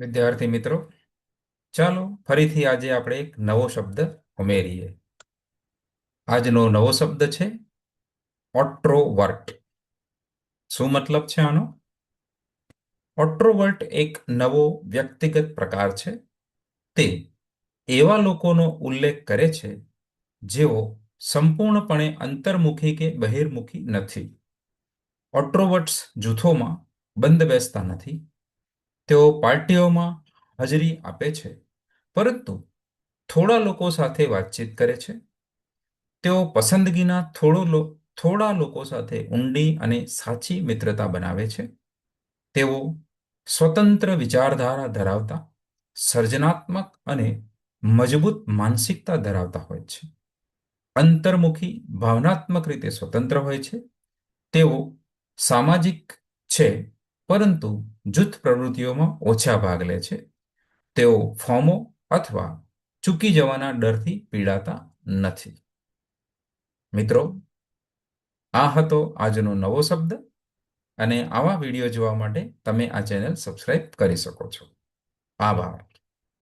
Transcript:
વિદ્યાર્થી મિત્રો, ચાલો ફરીથી આજે આપણે એક નવો શબ્દ ઉમેરીએ. આજનો નવો શબ્દ છે, ઓટ્રોવર્ટ. શું મતલબ છે આનો? ઓટ્રોવર્ટ એક નવો વ્યક્તિગત પ્રકાર છે. તે એવા લોકોનો ઉલ્લેખ કરે છે, જેઓ સંપૂર્ણપણે અંતર્મુખી કે બહિર્મુખી નથી. ઓટ્રોવર્ટ્સ જૂથોમાં બંધ બેસતા નથી. તેઓ પાર્ટીઓમાં હાજરી આપે છે. પરંતુ થોડા લોકો સાથે વાતચીત કરે છે. તેઓ પસંદગીના થોડો થોડા લોકો સાથે ઊંડી અને સાચી મિત્રતા બનાવે છે. તેઓ સ્વતંત્ર વિચારધારા ધરાવતા, સર્જનાત્મક અને મજબૂત માનસિકતા ધરાવતા હોય છે. અંતર્મુખી, ભાવનાત્મક રીતે સ્વતંત્ર હોય છે. તેઓ સામાજિક છે. પરંતુ જૂથ પ્રવૃત્તિઓમાં ઓછા ભાગ લે છે. તેઓ ફોમો અથવા ચૂકી જવાના ડરથી પીડાતા નથી. મિત્રો, આ હતો આજનો નવો શબ્દ અને આવા વીડિયો જોવા માટે તમે આ ચેનલ સબસ્ક્રાઇબ કરી શકો છો. આભાર.